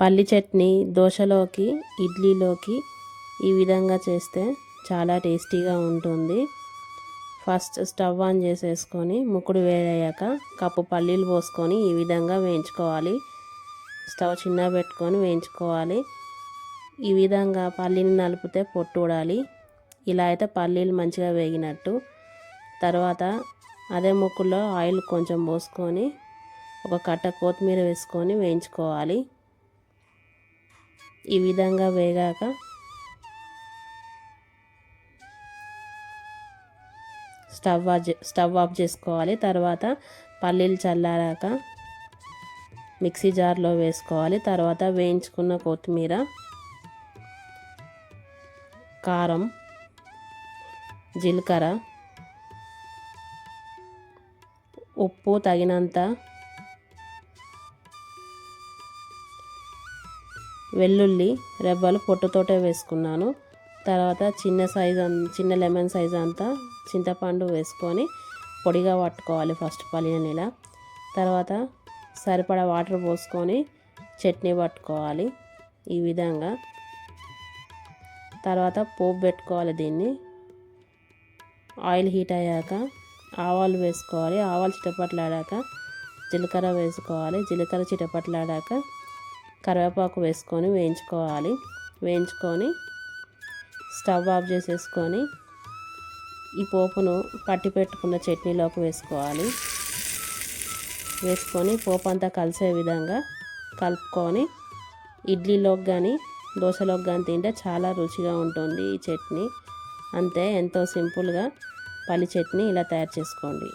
పల్లి చట్నీ దోశలోకి ఇడ్లీలోకి ఈ విధంగా చేస్తే చాలా టేస్టీగా ఉంటుంది. ఫస్ట్ స్టవ్ ఆన్ చేసేసుకొని ముక్కుడు వేడయ్యాక కప్పు పల్లీలు పోసుకొని ఈ విధంగా వేయించుకోవాలి. స్టవ్ చిన్న పెట్టుకొని వేయించుకోవాలి. ఈ విధంగా పల్లీని నలిపితే పొట్టు ఊడాలి. ఇలా అయితే పల్లీలు మంచిగా వేగినట్టు. తర్వాత అదే ముక్కులో ఆయిల్ కొంచెం పోసుకొని ఒక కట్ట కొత్తిమీర వేసుకొని వేయించుకోవాలి. ఈ విధంగా వేగాక స్టవ్ ఆఫ్ చే- స్టవ్ ఆఫ్ చేసుకోవాలి. తర్వాత పల్లీలు చల్లారాక మిక్సీ జార్లో వేసుకోవాలి. తర్వాత వేయించుకున్న కొత్తిమీర కారం జీలకర్ర ఉప్పు తగినంత వెల్లుల్లి రెబ్బలు పొట్టుతోటే వేసుకున్నాను. తర్వాత చిన్న సైజు చిన్న లెమన్ సైజ్ అంతా చింతపండు వేసుకొని పొడిగా పట్టుకోవాలి ఫస్ట్ పలిన ఇలా తర్వాత సరిపడా వాటర్ పోసుకొని చట్నీ పట్టుకోవాలి ఈ విధంగా. తర్వాత పోపు పెట్టుకోవాలి దీన్ని. ఆయిల్ హీట్ అయ్యాక ఆవాలు వేసుకోవాలి. ఆవాలు చిటపట్లాడాక జీలకర్ర వేసుకోవాలి. జీలకర్ర చిటపట్లాడాక కరివేపాకు వేసుకొని వేయించుకోవాలి. వేయించుకొని స్టవ్ ఆఫ్ చేసేసుకొని ఈ పోపును పట్టి పెట్టుకున్న చట్నీలోకి వేసుకోవాలి. వేసుకొని పోపు అంతా కలిసే విధంగా కలుపుకొని ఇడ్లీలోకి కానీ దోశలోకి కానీ తింటే చాలా రుచిగా ఉంటుంది ఈ చట్నీ. అంతే ఎంతో సింపుల్గా పల్లి చట్నీ ఇలా తయారు చేసుకోండి.